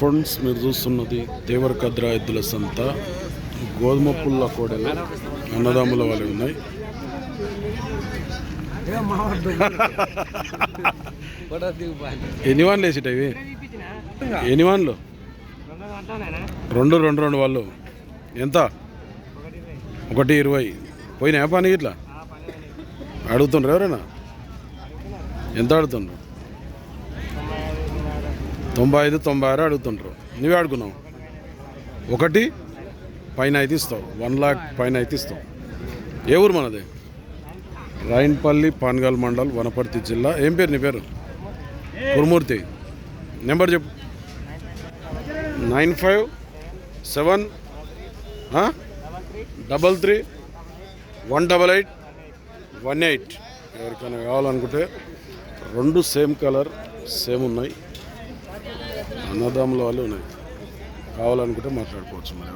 Friends మీరు చూస్తున్నది దేవరకద్ర ఎద్దుల సంత గోధుమ పుల్ల కోడలు అన్నదమ్ముల వాళ్ళు ఉన్నాయి. ఎన్ని వన్లు వేసిట ఇవి? ఎన్ని వన్లు? రెండు రెండు రెండు వాళ్ళు ఎంత? ఒకటి ఇరవై. పోయినా పని ఇట్లా అడుగుతుండ్రు ఎవరైనా? ఎంత అడుగుతుండ్రు? తొంభై ఐదు తొంభై ఆరు అడుగుతుంటారు నువ్వే అడుగున్నావు ఒకటి పైన అయితే ఇస్తావు. వన్ లాక్ పైన అయితే ఇస్తావు. ఏ ఊరు మనది? రాయన్పల్లి పాన్గాల్ మండల్ వనపర్తి జిల్లా. ఏం పేరు నీ పేరు? కురుమూర్తి. నెంబర్ చెప్పు. Nine five seven double three one double eight one eight. ఎవరికైనా కావాలనుకుంటే రెండు సేమ్ కలర్ సేమ్ ఉన్నాయి. అన్నదమ్ముల వాళ్ళు ఉన్నాయి. కావాలనుకుంటే మాట్లాడుకోవచ్చు మరి